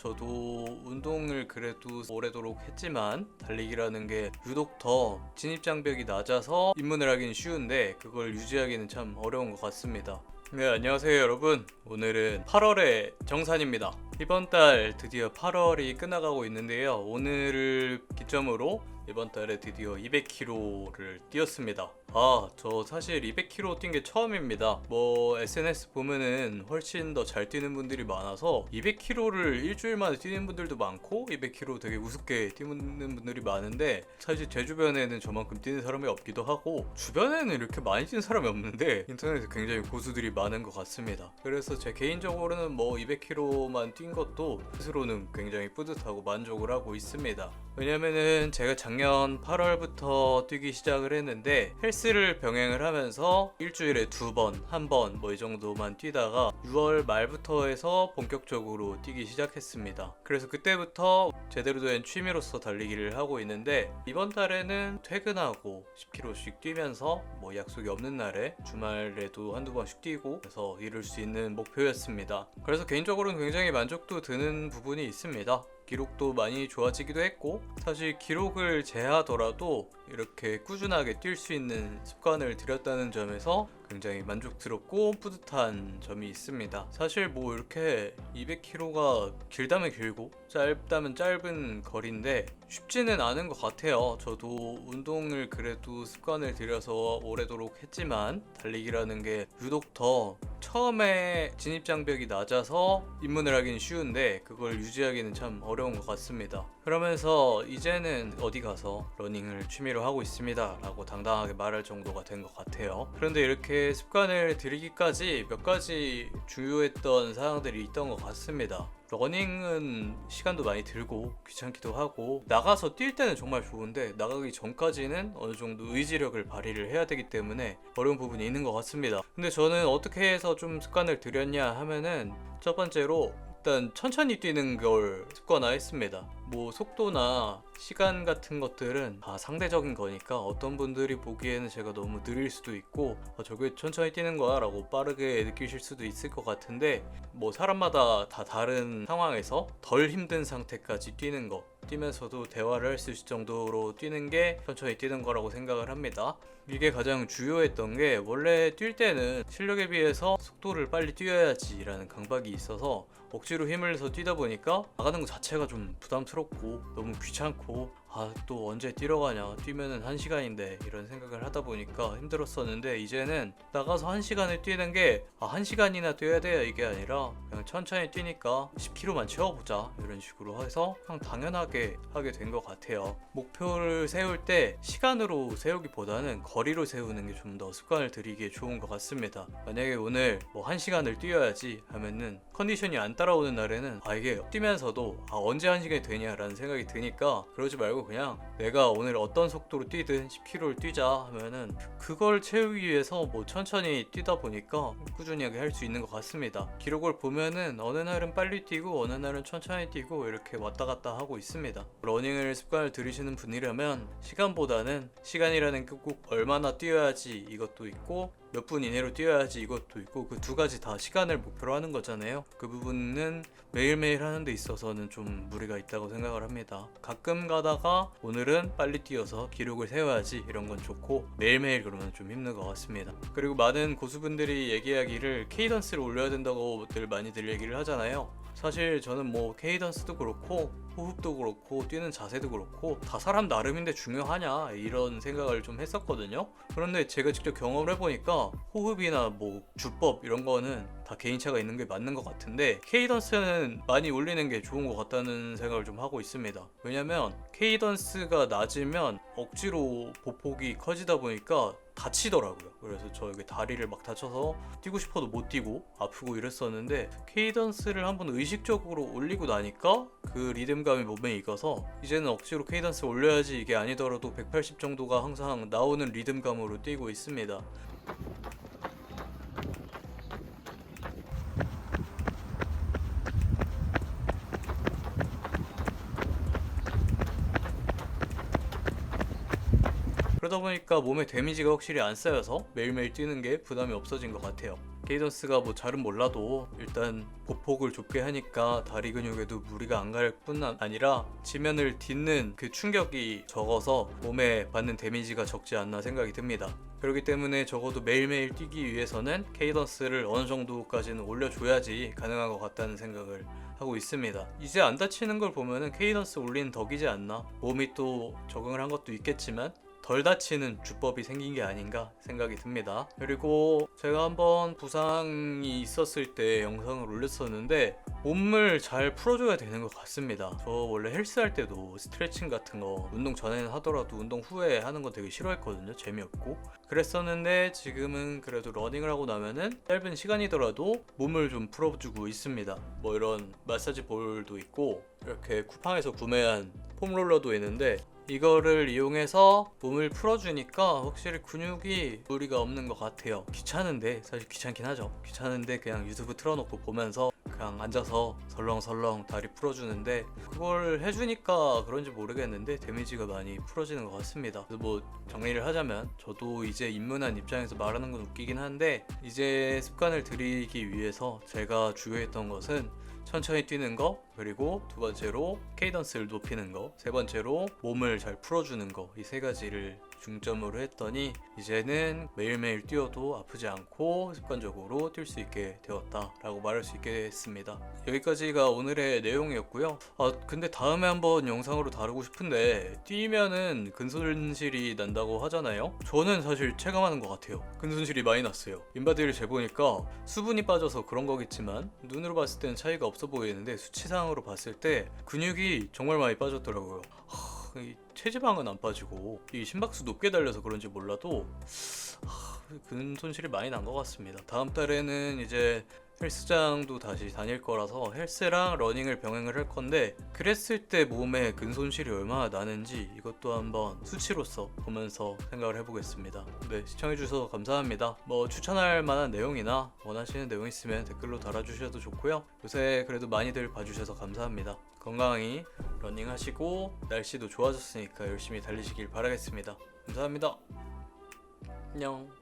저도 운동을 그래도 오래도록 했지만 달리기라는 게 유독 더 진입 장벽이 낮아서 입문을 하기는 쉬운데 그걸 유지하기는 참 어려운 것 같습니다. 네, 안녕하세요 여러분. 오늘은 8월의 정산입니다. 이번 달 드디어 8월이 끝나가고 있는데요. 오늘을 기점으로 이번 달에 드디어 200km를 뛰었습니다. 아, 저 사실 200km 뛴 게 처음입니다. 뭐 SNS 보면은 훨씬 더 잘 뛰는 분들이 많아서 200km를 일주일 만에 뛰는 분들도 많고 200km 되게 우습게 뛰는 분들이 많은데 사실 제 주변에는 저만큼 뛰는 사람이 없기도 하고 주변에는 이렇게 많이 뛰는 사람이 없는데 인터넷에 굉장히 고수들이 많은 것 같습니다. 그래서 제 개인적으로는 뭐 200km만 뛴 것도 스스로는 굉장히 뿌듯하고 만족을 하고 있습니다. 왜냐면은 제가 작년 8월부터 뛰기 시작을 했는데 헬스를 병행을 하면서 일주일에 두 번, 한 번 뭐 이 정도만 뛰다가 6월 말부터 해서 본격적으로 뛰기 시작했습니다. 그래서 그때부터 제대로 된 취미로서 달리기를 하고 있는데 이번 달에는 퇴근하고 10km씩 뛰면서 뭐 약속이 없는 날에 주말에도 한두 번씩 뛰고 그래서 이룰 수 있는 목표였습니다. 그래서 개인적으로는 굉장히 만족 도 드는 부분이 있습니다. 기록도 많이 좋아지기도 했고 사실 기록을 제하더라도 이렇게 꾸준하게 뛸 수 있는 습관을 들였다는 점에서 굉장히 만족스럽고 뿌듯한 점이 있습니다. 사실 뭐 이렇게 200km가 길다면 길고 짧다면 짧은 거리인데 쉽지는 않은 것 같아요. 저도 운동을 그래도 습관을 들여서 오래도록 했지만 달리기라는 게 유독 더 처음에 진입 장벽이 낮아서 입문을 하기는 쉬운데 그걸 유지하기는 참 어려운 것 같습니다. 그러면서 이제는 어디 가서 러닝을 취미로 하고 있습니다 라고 당당하게 말할 정도가 된 것 같아요. 그런데 이렇게 습관을 들이기까지 몇 가지 중요했던 사항들이 있던 것 같습니다. 러닝은 시간도 많이 들고 귀찮기도 하고 나가서 뛸 때는 정말 좋은데 나가기 전까지는 어느 정도 의지력을 발휘를 해야 되기 때문에 어려운 부분이 있는 것 같습니다. 근데 저는 어떻게 해서 좀 습관을 들였냐 하면은 첫 번째로 일단 천천히 뛰는 걸 습관화했습니다. 뭐 속도나 시간 같은 것들은 다 상대적인 거니까 어떤 분들이 보기에는 제가 너무 느릴 수도 있고 아, 저게 천천히 뛰는 거야 라고 빠르게 느끼실 수도 있을 것 같은데 뭐 사람마다 다 다른 상황에서 덜 힘든 상태까지 뛰는 거 뛰면서도 대화를 할 수 있을 정도로 뛰는 게 천천히 뛰는 거라고 생각을 합니다. 이게 가장 주요했던 게 원래 뛸 때는 실력에 비해서 속도를 빨리 뛰어야지라는 강박이 있어서 억지로 힘을 내서 뛰다 보니까 나가는 것 자체가 좀 부담스럽고 너무 귀찮고 아 또 언제 뛰러 가냐 뛰면은 한 시간인데 이런 생각을 하다 보니까 힘들었었는데 이제는 나가서 한 시간을 뛰는 게아한 시간이나 뛰어야 돼요 이게 아니라 그냥 천천히 뛰니까 10km만 채워보자 이런 식으로 해서 그냥 당연하게 하게 된 것 같아요. 목표를 세울 때 시간으로 세우기보다는 거리로 세우는 게 좀 더 습관을 들이기에 좋은 것 같습니다. 만약에 오늘 뭐 한 시간을 뛰어야지 하면은 컨디션이 안 따라오는 날에는 아 이게 뛰면서도 아 언제 한 시간이 되냐라는 생각이 드니까 그러지 말고 그냥 내가 오늘 어떤 속도로 뛰든 10km를 뛰자 하면은 그걸 채우기 위해서 뭐 천천히 뛰다 보니까 꾸준히 할 수 있는 것 같습니다. 기록을 보면은 어느 날은 빨리 뛰고 어느 날은 천천히 뛰고 이렇게 왔다 갔다 하고 있습니다. 러닝을 습관을 들이시는 분이라면 시간보다는 시간이라는 게 꼭 얼마나 뛰어야지 이것도 있고 몇 분 이내로 뛰어야지 이것도 있고 그 두 가지 다 시간을 목표로 하는 거잖아요. 그 부분은 매일매일 하는 데 있어서는 좀 무리가 있다고 생각을 합니다. 가끔 가다가 오늘은 빨리 뛰어서 기록을 세워야지 이런 건 좋고 매일매일 그러면 좀 힘든 것 같습니다. 그리고 많은 고수분들이 얘기하기를 케이던스를 올려야 된다고 들 많이 들 얘기를 하잖아요. 사실 저는 뭐 케이던스도 그렇고 호흡도 그렇고 뛰는 자세도 그렇고 다 사람 나름인데 중요하냐 이런 생각을 좀 했었거든요. 그런데 제가 직접 경험을 해보니까 호흡이나 뭐 주법 이런 거는 다 개인차가 있는 게 맞는 것 같은데 케이던스는 많이 올리는 게 좋은 것 같다는 생각을 좀 하고 있습니다. 왜냐면 케이던스가 낮으면 억지로 보폭이 커지다 보니까 다치더라고요. 그래서 저 여기 다리를 막 다쳐서 뛰고 싶어도 못 뛰고 아프고 이랬었는데 케이던스를 한번 의식적으로 올리고 나니까 그 리듬감이 몸에 익어서 이제는 억지로 케이던스 올려야지 이게 아니더라도 180 정도가 항상 나오는 리듬감으로 뛰고 있습니다. 그러다 보니까 몸에 데미지가 확실히 안 쌓여서 매일매일 뛰는 게 부담이 없어진 것 같아요. 케이던스가 뭐 잘은 몰라도 일단 보폭을 좁게 하니까 다리 근육에도 무리가 안 갈 뿐 아니라 지면을 딛는 그 충격이 적어서 몸에 받는 데미지가 적지 않나 생각이 듭니다. 그렇기 때문에 적어도 매일매일 뛰기 위해서는 케이던스를 어느 정도까지는 올려줘야지 가능한 것 같다는 생각을 하고 있습니다. 이제 안 다치는 걸 보면은 케이던스 올리는 덕이지 않나? 몸이 또 적응을 한 것도 있겠지만 덜 다치는 주법이 생긴 게 아닌가 생각이 듭니다. 그리고 제가 한번 부상이 있었을 때 영상을 올렸었는데 몸을 잘 풀어줘야 되는 것 같습니다. 저 원래 헬스 할 때도 스트레칭 같은 거 운동 전에는 하더라도 운동 후에 하는 거 되게 싫어했거든요. 재미없고. 그랬었는데 지금은 그래도 러닝을 하고 나면은 짧은 시간이더라도 몸을 좀 풀어주고 있습니다. 뭐 이런 마사지 볼도 있고 이렇게 쿠팡에서 구매한 폼롤러도 있는데 이거를 이용해서 몸을 풀어주니까 확실히 근육이 무리가 없는 것 같아요. 귀찮은데 사실 귀찮긴 하죠. 귀찮은데 그냥 유튜브 틀어놓고 보면서 그냥 앉아서 설렁설렁 다리 풀어주는데 그걸 해주니까 그런지 모르겠는데 데미지가 많이 풀어지는 것 같습니다. 그래서 뭐 정리를 하자면 저도 이제 입문한 입장에서 말하는 건 웃기긴 한데 이제 습관을 들이기 위해서 제가 주요했던 것은 천천히 뛰는 거 그리고 두 번째로 케이던스를 높이는 거 세 번째로 몸을 잘 풀어주는 거 이 세 가지를 중점으로 했더니 이제는 매일매일 뛰어도 아프지 않고 습관적으로 뛸 수 있게 되었다 라고 말할 수 있겠습니다. 여기까지가 오늘의 내용이었고요. 아 근데 다음에 한번 영상으로 다루고 싶은데 뛰면은 근손실이 난다고 하잖아요. 저는 사실 체감하는 것 같아요. 근손실이 많이 났어요. 인바디를 재보니까 수분이 빠져서 그런 거겠지만 눈으로 봤을 때는 차이가 없어 보이는데 수치상으로 봤을 때 근육이 정말 많이 빠졌더라고요. 하, 이 체지방은 안 빠지고 이 심박수 높게 달려서 그런지 몰라도 하, 근 손실이 많이 난 것 같습니다. 다음 달에는 이제 헬스장도 다시 다닐 거라서 헬스랑 러닝을 병행을 할 건데 그랬을 때 몸에 근 손실이 얼마나 나는지 이것도 한번 수치로서 보면서 생각을 해보겠습니다. 네 시청해주셔서 감사합니다. 뭐 추천할 만한 내용이나 원하시는 내용 있으면 댓글로 달아주셔도 좋고요. 요새 그래도 많이들 봐주셔서 감사합니다. 건강히 러닝하시고 날씨도 좋아졌으니까 열심히 달리시길 바라겠습니다. 감사합니다. 안녕.